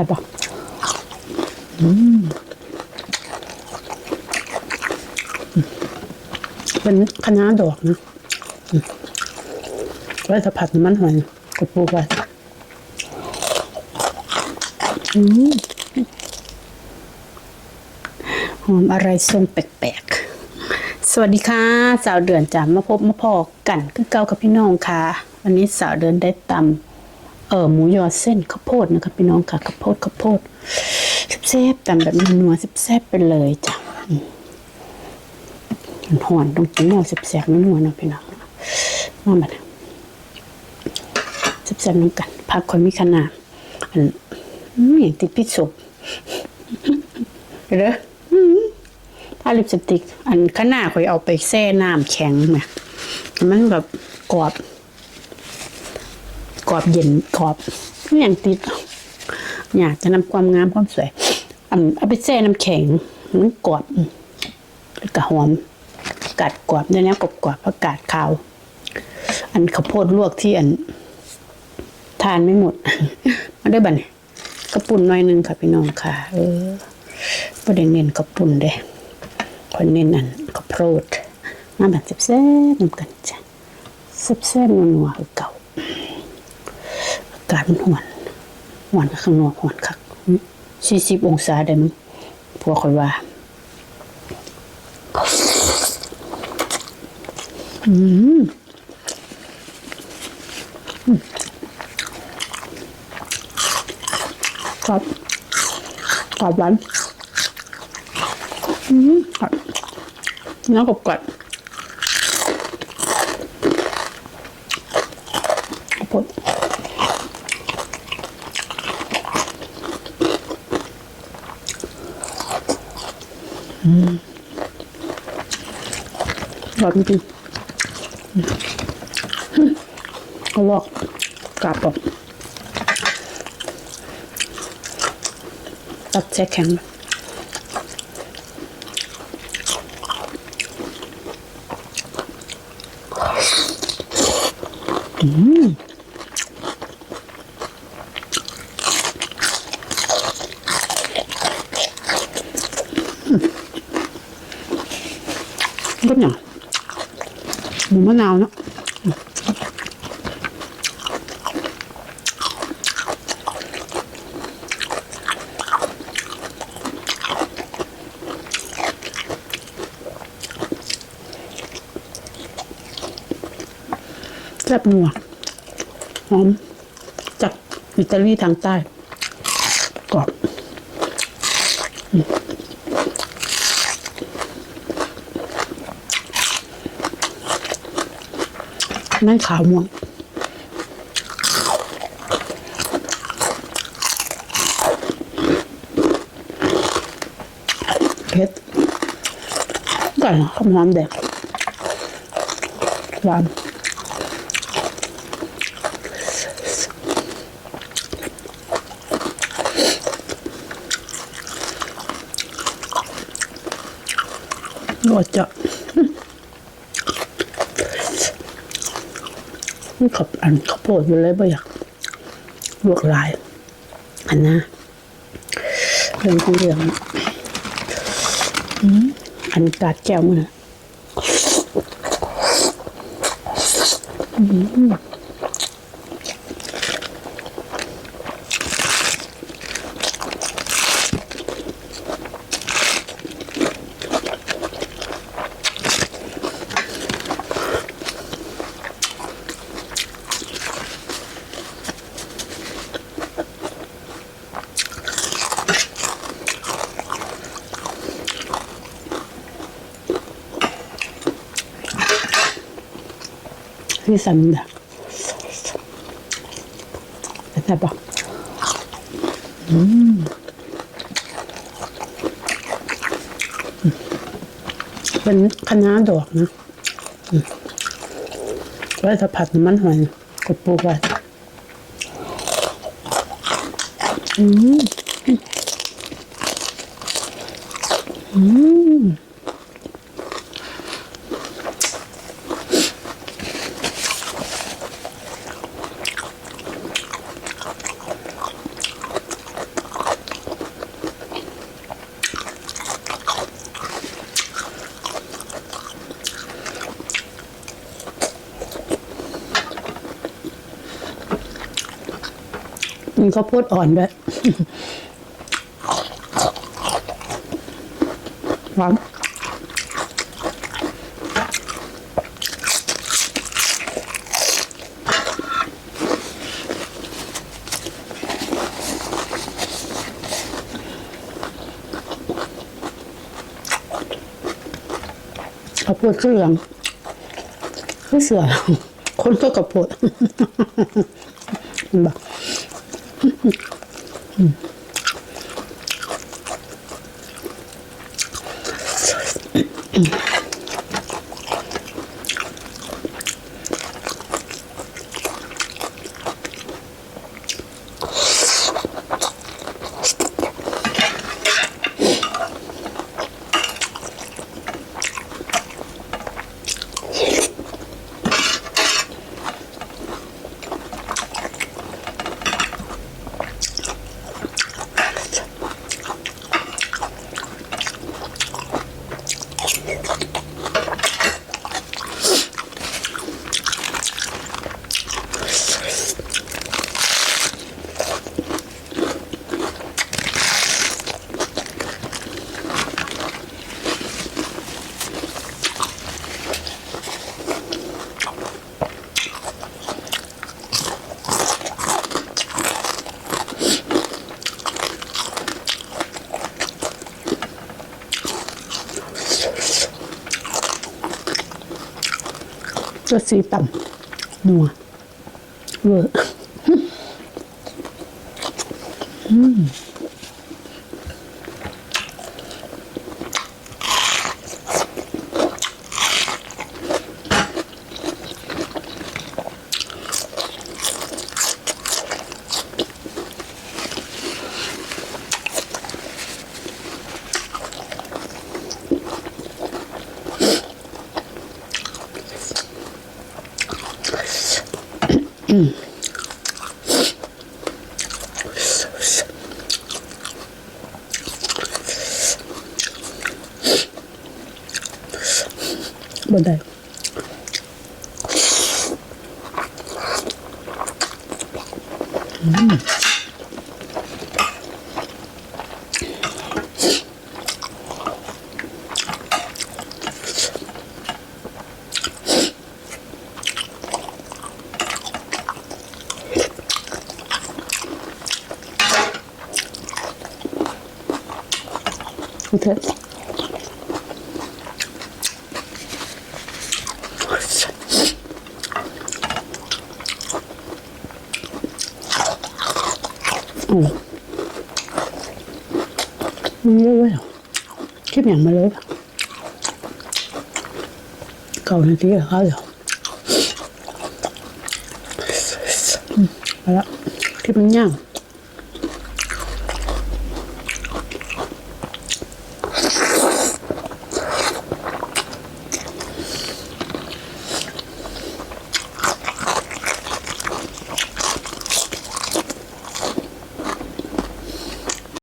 ช่ปะเป็นคณะน้าดอกนะไว้ถ้าผัดน้ำมันหอยกดปูไว้อืมหอมอะไรทรงแปลกๆ สวัสดีค่ะ สาวเดือนจามาพบมาพอกันคือเก่ากับพี่น้องค่ะ วันนี้สาวเดือนได้ตำ เออหมูยอเส้นข้าวโพดนะคะพี่น้องค่ะข้าวโพดข้าวโพดแซ่บๆตำแบบนัวแซ่บๆไปเลยจ้ะอืมหอนต้องกินแนวแซ่บๆนัวๆนะพี่น้องมาบัดแซ่บๆน้ำกันผักคนมีขนาดอันอืมอย่างติดพิษสุกเด้อถ้าลิปสติก อันข้างหน้าข่อยเอาไปแช่น้ำแข็งไหมมันแบบกรอบ กรอบเย็นกรอบไม่อย่างติดอยากจะนำความงามความสวยอันเอาไปแช่น้ำแข็งมันกรอบแล้วก็หอมกัดกรอบในนี้กรอบกรอบประกาศขาว อันข้าวโพดลวกที่อัน ทานไม่หมดมาได้บันกระปุ่นหน่อยนึงค่ะพี่น้องค่ะ เออประเด็นเน้นกระปุ่นเด้คนเน้นอันข้าวโพดมาแบบแซ่บๆนำกันจ้ะแซ่บๆนัวๆเก่า กาศมันหวนหวนข้างนอกหวนคักสี่สิบองศาได้มั้งพวกคอยว่าอืมอืมครับกรอบหวานอืมครับเนื้อกรอบกรอบข้าวโพดอืมกรอบจริงเอาลอกกราบออกตัดแช่แข็งก็อย่าง หมูมะนาวเนาะแซ่บนัวหอมจากอิตาลีทางใต้กรอบ นั่นขาวม่วงเผ็ดก่อนข้าวหอมแดงหวานรสจะ มันขับอันข้าวโพดอยู่เลยบ่อยากลวกลาย อันนะเรื่องของเรื่องอันกาดแก้วมืออืม ที่สันดะแต่แต่ปะอืมเป็นคณะน้าดอกนะไว้ถ้าผัดน้ำมันหอยกดปูไว้อืมอืม มีข้าวโพดอ่อนด้วยหวานข้าวโพดก็เหลืองคือเสือคนก็กระโพดบอก うん ก็สีต่ำนัวเวอร์อืม มันเย อะเว้ยคลิปอย่างมาเลยเก่า